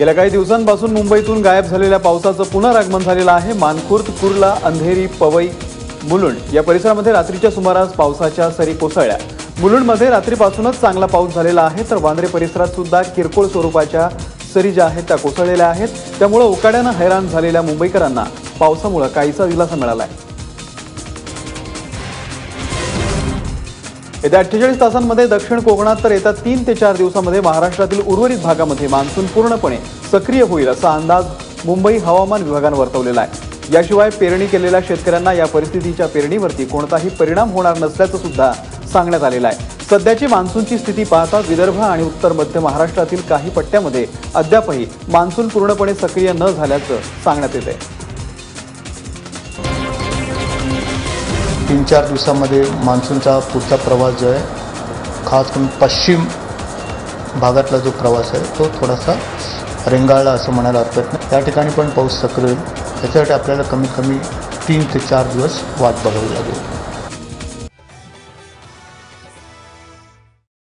गेल्या काही दिवसांपासून मुंबईतून गायब झालेल्या पावसाचं पुनरागमन झालेलं आहे. मानखुर्द कुर्ला अंधेरी पवई मुलुंड या परिसरामध्ये रात्रीच्या सुमारास पावसाच्या सरी कोसळल्या. मुलुंडमध्ये रात्रीपासूनच चांगला पाऊस झालेला आहे तर वांद्रे परिसरात सुद्धा किरकोळ स्वरूपाच्या सरी ज्या आहेत त्या कोसळलेल्या आहेत. त्यामुळे उकाड्यानं हैराण झालेल्या मुंबईकरांना पावसामुळे काहीसा दिलासा मिळाला आहे येत्या अठ्ठेचाळीस तासांमध्ये दक्षिण कोकणात तर येत्या तीन ते चार दिवसामध्ये महाराष्ट्रातील उर्वरित भागामध्ये मान्सून पूर्णपणे सक्रिय होईल असा अंदाज मुंबई हवामान विभागानं वर्तवलेला आहे. याशिवाय पेरणी केलेल्या शेतकऱ्यांना या परिस्थितीच्या पेरणीवरती कोणताही परिणाम होणार नसल्याचं सुद्धा सांगण्यात आलेलं आहे. सध्याची मान्सूनची स्थिती पाहता विदर्भ आणि उत्तर मध्य महाराष्ट्रातील काही पट्ट्यामध्ये अद्यापही मान्सून पूर्णपणे सक्रिय न झाल्याचं सांगण्यात येत तीन चार दिवसामध्ये मान्सूनचा पुढचा प्रवास जो आहे खास करून पश्चिम भागातला जो प्रवास आहे तो थोडासा रेंगाळला असं म्हणायला हरकत नाही. त्या ठिकाणी पण पाऊस सक्रिय होईल. त्याच्यासाठी आपल्याला कमीत कमी तीन ते चार दिवस वाट बघावी लागेल.